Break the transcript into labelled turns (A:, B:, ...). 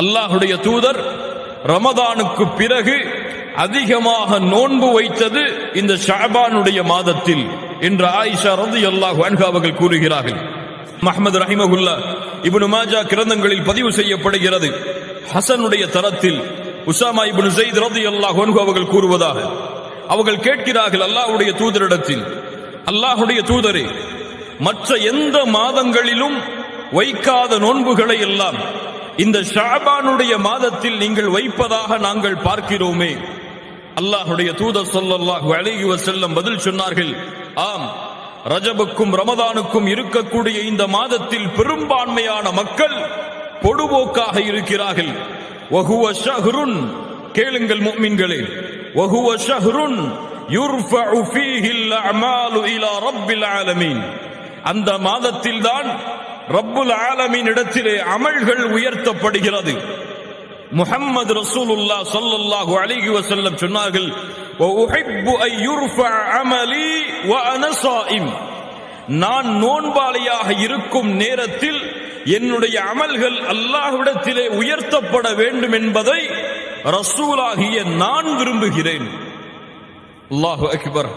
A: அல்லாஹுடைய தூதர் ரமதானுக்கு பிறகு அதிகமாக நோன்பு வைத்தது இந்த ஷாபானுடைய மாதத்தில் என்று ஆயிஷா ரதி அல்லாஹ் அவர்கள் கூறுகிறார்கள். மஹமது ரஹிமகுல்லா இபுனு மாஜா கிரந்தங்களில் பதிவு செய்யப்படுகிறது. ஹசனுடைய தரத்தில் உசாமா இபுனு செய்த் ரது அல்லாஹ் அவர்கள் கூறுவதாக. அவர்கள் கேட்கிறார்கள் அல்லாஹ்வுடைய தூதரிடத்தில் அல்லாஹுடைய தூதரே மற்ற எந்த மாதங்களிலும் வைக்காத நோன்புகளை எல்லாம் இந்த ஷாபானுடைய மாதத்தில் நீங்கள் வைப்பதாக நாங்கள் பார்க்கிறோமே. அல்லாஹுடைய தூதர் சொல்லல்லாஹு அலைஹி செல்லம் பதில் சொன்னார்கள் ஆம் ரஜபுக்கும் ரமதானுக்கும் இருக்கக்கூடிய இந்த மாதத்தில் பெரும்பான்மையான மக்கள் பொடுபோக்காக இருக்கிறார்கள். வகுவ ஷஹ்ருன் கேளுங்கள் முஃமின்களே வகுவ ஷஹ்ருன் யுர்ஃபஉ ஃபீஹி அமாலு இலா ரப்பில் ஆலமீன் அந்த மாதத்தில் தான் ரப்புல் ஆலமின் இடத்திலே அமல்கள் உயர்த்தப்படுகிறது. முஹம்மது ரசூலுல்லா சொல்லல்லாஹு அலிஹி வசல்லம் சொன்னார்கள் நான் நோன்பாளியாக இருக்கும் நேரத்தில் என்னுடைய அமல்கள் அல்லாஹ்விடத்திலே உயர்த்தப்பட வேண்டும் என்பதை ரசூலாகிய நான் விரும்புகிறேன். அல்லாஹு அக்பர்.